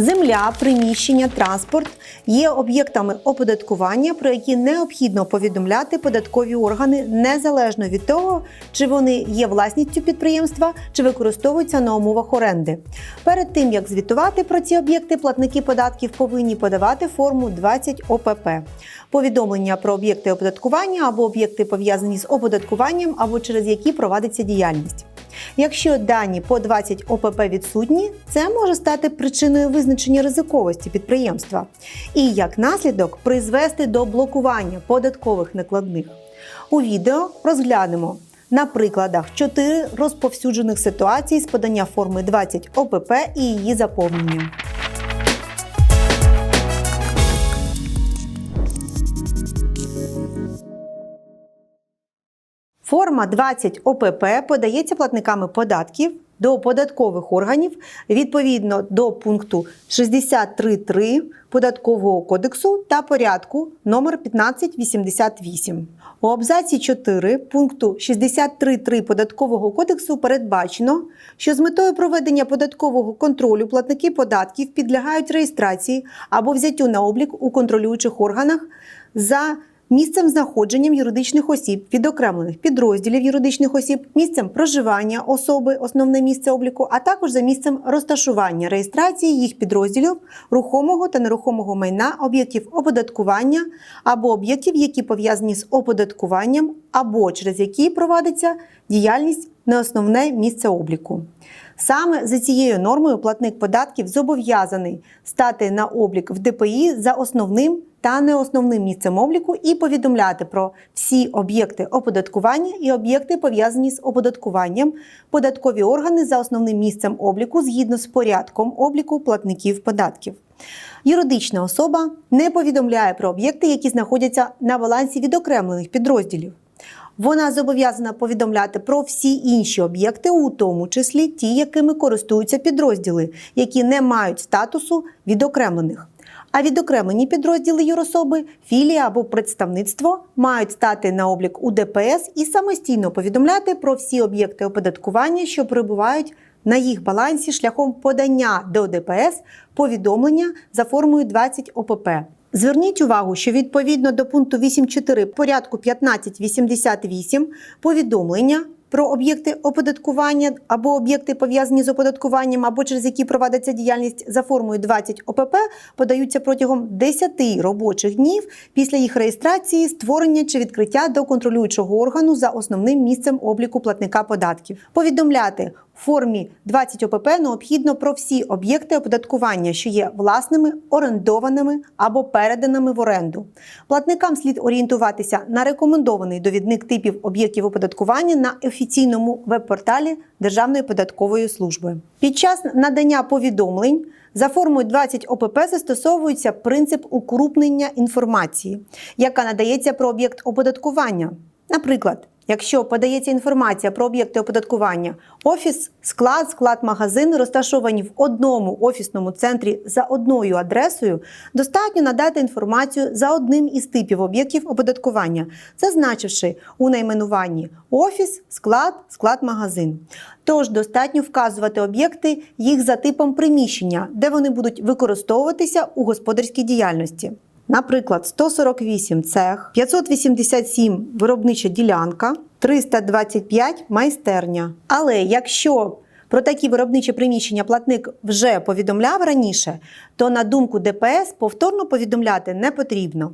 Земля, приміщення, транспорт є об'єктами оподаткування, про які необхідно повідомляти податкові органи незалежно від того, чи вони є власністю підприємства, чи використовуються на умовах оренди. Перед тим як звітувати про ці об'єкти, платники податків повинні подавати форму 20 ОПП. Повідомлення про об'єкти оподаткування або об'єкти пов'язані з оподаткуванням, або через які проводиться діяльність. Якщо дані по 20 ОПП відсутні, це може стати причиною визначення ризиковості підприємства і як наслідок призвести до блокування податкових накладних. У відео розглянемо на прикладах 4 розповсюджених ситуацій з подання форми 20 ОПП і її заповненням. Форма 20 ОПП подається платниками податків до податкових органів відповідно до пункту 63.3 Податкового кодексу та порядку номер 1588. У абзаці 4 пункту 63.3 Податкового кодексу передбачено, що з метою проведення податкового контролю платники податків підлягають реєстрації або взяттю на облік у контролюючих органах за місцем знаходженням юридичних осіб, відокремлених підрозділів юридичних осіб, місцем проживання особи, основне місце обліку, а також за місцем розташування реєстрації їх підрозділів, рухомого та нерухомого майна, об'єктів оподаткування або об'єктів, які пов'язані з оподаткуванням, або через які проводиться діяльність на основне місце обліку. Саме за цією нормою платник податків зобов'язаний стати на облік в ДПІ за основним та неосновним місцем обліку і повідомляти про всі об'єкти оподаткування і об'єкти, пов'язані з оподаткуванням, податкові органи за основним місцем обліку згідно з порядком обліку платників податків. Юридична особа не повідомляє про об'єкти, які знаходяться на балансі відокремлених підрозділів. Вона зобов'язана повідомляти про всі інші об'єкти, у тому числі ті, якими користуються підрозділи, які не мають статусу відокремлених. А відокремлені підрозділи юрособи, філія або представництво мають стати на облік у ДПС і самостійно повідомляти про всі об'єкти оподаткування, що перебувають на їх балансі шляхом подання до ДПС повідомлення за формою 20 ОПП. Зверніть увагу, що відповідно до пункту 8.4 порядку 1588 повідомлення про об'єкти оподаткування або об'єкти пов'язані з оподаткуванням, або через які проводиться діяльність за формою 20 ОПП, подаються протягом 10 робочих днів після їх реєстрації, створення чи відкриття до контролюючого органу за основним місцем обліку платника податків. Повідомляти формі 20 ОПП необхідно про всі об'єкти оподаткування, що є власними, орендованими або переданими в оренду. Платникам слід орієнтуватися на рекомендований довідник типів об'єктів оподаткування на офіційному веб-порталі Державної податкової служби. Під час надання повідомлень за формою 20 ОПП застосовується принцип укрупнення інформації, яка надається про об'єкт оподаткування. Наприклад, Якщо подається інформація про об'єкти оподаткування, офіс, склад, склад, магазин розташовані в одному офісному центрі за одною адресою, достатньо надати інформацію за одним із типів об'єктів оподаткування, зазначивши у найменуванні офіс, склад, склад, магазин. Тож достатньо вказувати об'єкти їх за типом приміщення, де вони будуть використовуватися у господарській діяльності. Наприклад, 148 цех, 587 виробнича ділянка, 325 майстерня. Але якщо про такі виробничі приміщення платник вже повідомляв раніше, то на думку ДПС повторно повідомляти не потрібно.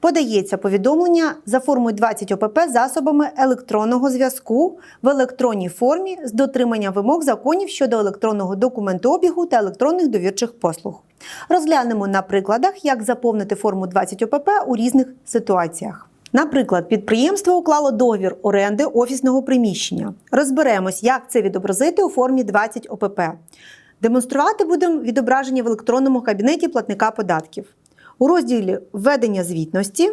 Подається повідомлення за формою 20 ОПП засобами електронного зв'язку в електронній формі з дотриманням вимог законів щодо електронного документообігу та електронних довірчих послуг. Розглянемо на прикладах, як заповнити форму 20 ОПП у різних ситуаціях. Наприклад, підприємство уклало договір оренди офісного приміщення. Розберемось, як це відобразити у формі 20 ОПП. Демонструвати будемо відображення в електронному кабінеті платника податків. У розділі Введення звітності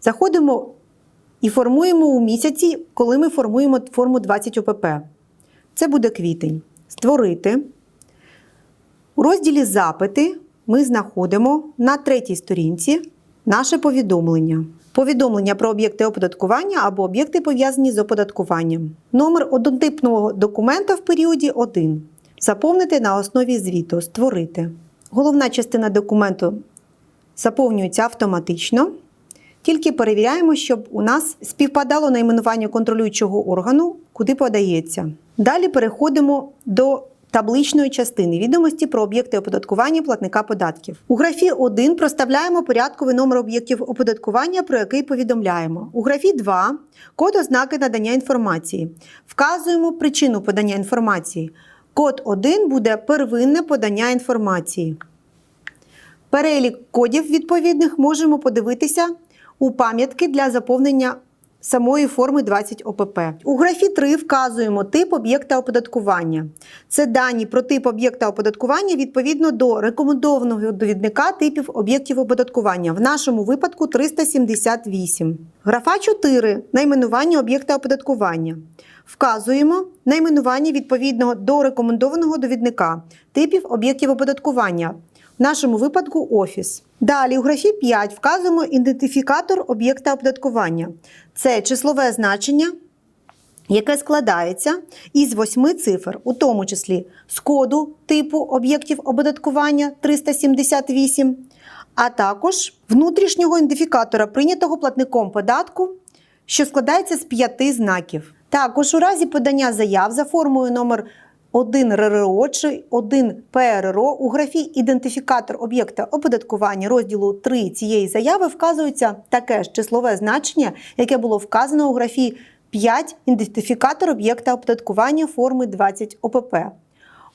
заходимо і формуємо у місяці, коли ми формуємо форму 20 ОПП. Це буде квітень. Створити. У розділі Запити ми знаходимо на третій сторінці наше повідомлення. Повідомлення про об'єкти оподаткування або об'єкти пов'язані з оподаткуванням. Номер однотипного документа в періоді 1. Заповнити на основі звіту Створити. Головна частина документу заповнюється автоматично. Тільки перевіряємо, щоб у нас співпадало найменування контролюючого органу, куди подається. Далі переходимо до табличної частини відомості про об'єкти оподаткування платника податків. У графі 1 проставляємо порядковий номер об'єктів оподаткування, про який повідомляємо. У графі 2 код ознаки надання інформації. Вказуємо причину подання інформації. Код 1 буде первинне подання інформації. Перелік кодів відповідних можемо подивитися у пам'ятки для заповнення самої форми 20 ОПП. У графі 3 вказуємо тип об'єкта оподаткування. Це дані про тип об'єкта оподаткування відповідно до рекомендованого довідника типів об'єктів оподаткування. В нашому випадку 378. Графа 4 найменування об'єкта оподаткування. Вказуємо найменування відповідного до рекомендованого довідника типів об'єктів оподаткування. В нашому випадку офіс. Далі у графі 5 вказуємо ідентифікатор об'єкта оподаткування. Це числове значення, яке складається із восьми цифр, у тому числі з коду типу об'єктів оподаткування 378, а також внутрішнього ідентифікатора, прийнятого платником податку, що складається з п'яти знаків. Також у разі подання заяв за формою номер 1 РРО чи 1 ПРРО у графі ідентифікатор об'єкта оподаткування розділу 3 цієї заяви вказується таке ж числове значення, яке було вказано у графі 5 ідентифікатор об'єкта оподаткування форми 20 ОПП.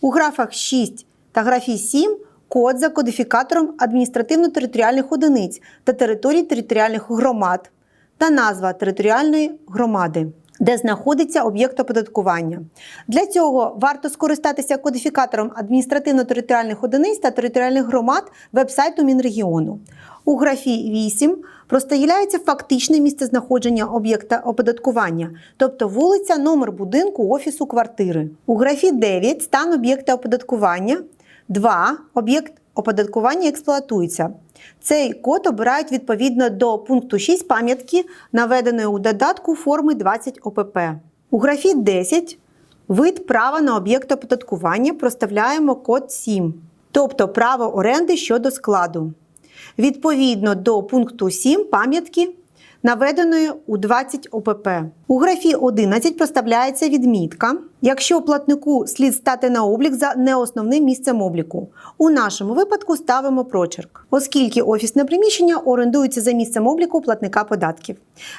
У графах 6 та графі 7 код за кодифікатором адміністративно-територіальних одиниць та територій територіальних громад та назва територіальної громади де знаходиться об'єкт оподаткування. Для цього варто скористатися кодифікатором адміністративно-територіальних одиниць та територіальних громад вебсайту Мінрегіону. У графі 8 проставляється фактичне місце знаходження об'єкта оподаткування, тобто вулиця, номер будинку, офісу, квартири. У графі 9 стан об'єкта оподаткування, 2 об'єкт оподаткування експлуатується. Цей код обирають відповідно до пункту 6 пам'ятки, наведеної у додатку форми 20 ОПП. У графі 10 вид права на об'єкт оподаткування проставляємо код 7, тобто право оренди щодо складу. Відповідно до пункту 7 пам'ятки, наведеної у 20 ОПП. У графі 11 проставляється відмітка, якщо платнику слід стати на облік за неосновним місцем обліку. У нашому випадку ставимо прочерк, оскільки офісне приміщення орендується за місцем обліку платника податків.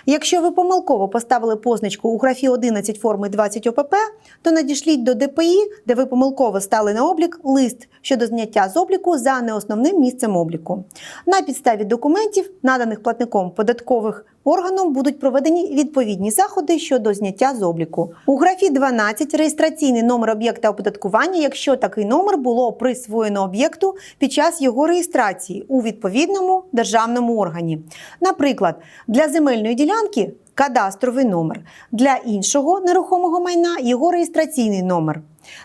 Якщо ви помилково поставили позначку у графі 11 форми 20 ОПП, то надішліть до ДПІ, де ви помилково стали на облік, лист щодо зняття з обліку за неосновним місцем обліку. На підставі документів, наданих платником податкових органом, будуть проведені відповідні заходи щодо зняття з обліку. У графі 12 реєстраційний номер об'єкта оподаткування, якщо такий номер було присвоєно об'єкту під час його реєстрації у відповідному державному органі. Наприклад, для земельної ділянки кадастровий номер, для іншого нерухомого майна його реєстраційний номер.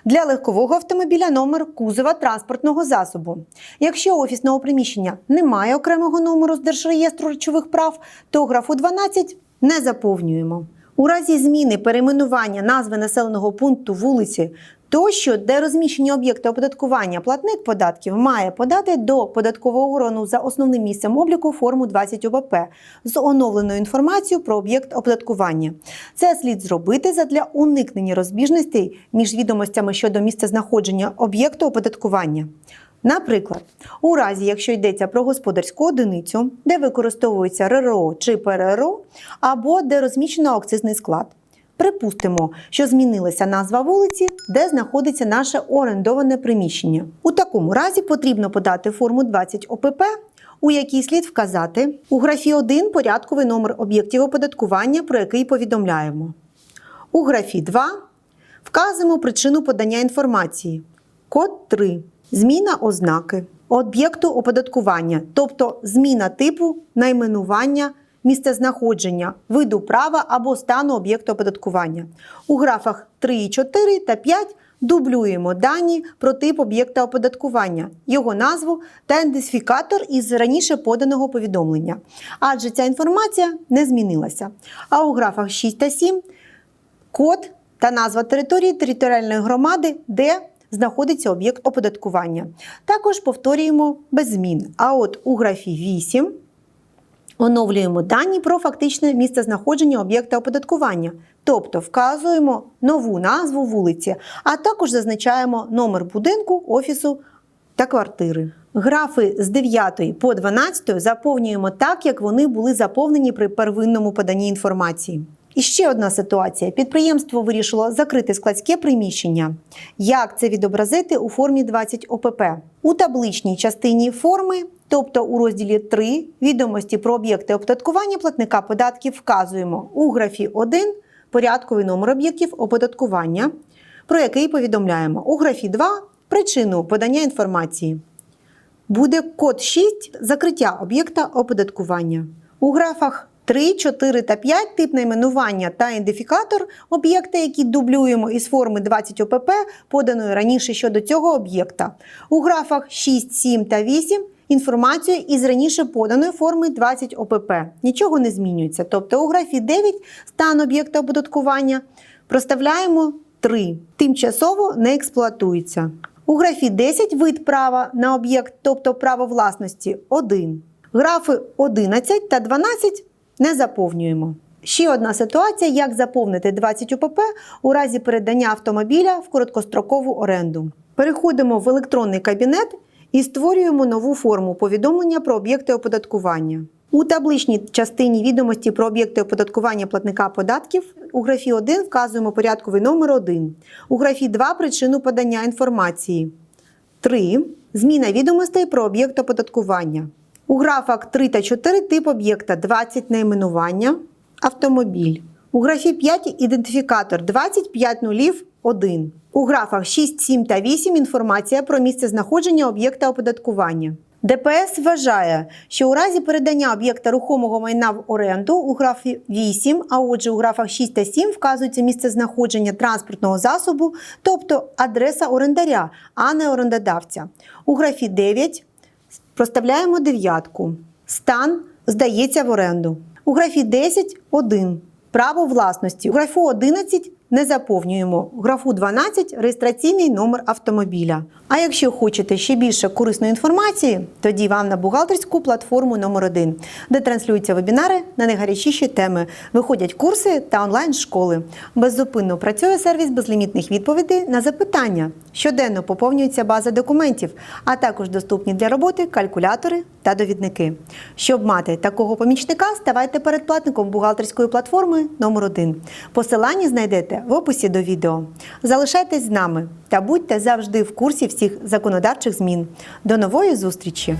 Для легкового автомобіля номер кузова транспортного засобу. Якщо офісного приміщення немає окремого номеру з Держреєстру речових прав, то графу 12 не заповнюємо. У разі зміни перейменування назви населеного пункту вулиці тощо, де розміщені об'єкти оподаткування, платник податків має подати до податкового органу за основним місцем обліку форму 20 ОПП з оновленою інформацією про об'єкт оподаткування. Це слід зробити задля уникнення розбіжностей між відомостями щодо місцезнаходження об'єкту оподаткування. Наприклад, у разі, якщо йдеться про господарську одиницю, де використовується РРО чи ПРРО, або де розміщено акцизний склад. Припустимо, що змінилася назва вулиці, де знаходиться наше орендоване приміщення. У такому разі потрібно подати форму 20 ОПП, у якій слід вказати у графі 1 порядковий номер об'єктів оподаткування, про який повідомляємо. У графі 2 вказуємо причину подання інформації. Код 3. Зміна ознаки об'єкту оподаткування, тобто зміна типу найменування місцезнаходження, виду права або стану об'єкту оподаткування. У графах 3, 4 та 5 дублюємо дані про тип об'єкта оподаткування, його назву та ідентифікатор із раніше поданого повідомлення. Адже ця інформація не змінилася. А у графах 6 та 7 код та назва території територіальної громади, де знаходиться об'єкт оподаткування. Також повторюємо без змін. А от у графі 8 оновлюємо дані про фактичне місцезнаходження об'єкта оподаткування, тобто вказуємо нову назву вулиці, а також зазначаємо номер будинку, офісу та квартири. Графи з 9 по 12 заповнюємо так, як вони були заповнені при первинному поданні інформації. І ще одна ситуація: підприємство вирішило закрити складське приміщення. Як це відобразити у формі 20 ОПП? У табличній частині форми, тобто у розділі 3 відомості про об'єкти оподаткування платника податків вказуємо у графі 1 порядковий номер об'єктів оподаткування, про який повідомляємо у графі 2 причину подання інформації. Буде код 6 закриття об'єкта оподаткування. У графах 3, 4 та 5 тип найменування та ідентифікатор об'єкта, які дублюємо із форми 20 ОПП, поданої раніше щодо цього об'єкта. У графах 6, 7 та 8 інформацію із раніше поданої форми 20 ОПП. Нічого не змінюється. Тобто у графі 9 стан об'єкта оподаткування проставляємо 3. Тимчасово не експлуатується. У графі 10 вид права на об'єкт, тобто право власності 1. Графи 11 та 12 не заповнюємо. Ще одна ситуація, як заповнити 20 УПП у разі передання автомобіля в короткострокову оренду. Переходимо в електронний кабінет і створюємо нову форму повідомлення про об'єкти оподаткування. У табличній частині відомості про об'єкти оподаткування платника податків у графі 1 вказуємо порядковий номер 1, у графі 2 причину подання інформації. 3. Зміна відомостей про об'єкт оподаткування. У графах 3 та 4 тип об'єкта 20 найменування, автомобіль. У графі 5 ідентифікатор 25 нулів 1. У графах 6, 7 та 8 інформація про місце знаходження об'єкта оподаткування. ДПС вважає, що у разі передання об'єкта рухомого майна в оренду у графі 8, а отже у графах 6 та 7 вказується місце знаходження транспортного засобу, тобто адреса орендаря, а не орендодавця. У графі 9 проставляємо дев'ятку. Стан здається в оренду. У графі 10 – 1. Право власності. У графу 11 не заповнюємо. Графу 12 реєстраційний номер автомобіля. А якщо хочете ще більше корисної інформації, тоді вам на бухгалтерську платформу номер 1 де транслюються вебінари на найгарячіші теми, виходять курси та онлайн-школи. Беззупинно працює сервіс безлімітних відповідей на запитання. Щоденно поповнюється база документів, а також доступні для роботи калькулятори та довідники. Щоб мати такого помічника, ставайте передплатником бухгалтерської платформи номер 1 Посилання знайдете в описі до відео. Залишайтесь з нами та будьте завжди в курсі всіх законодавчих змін. До нової зустрічі!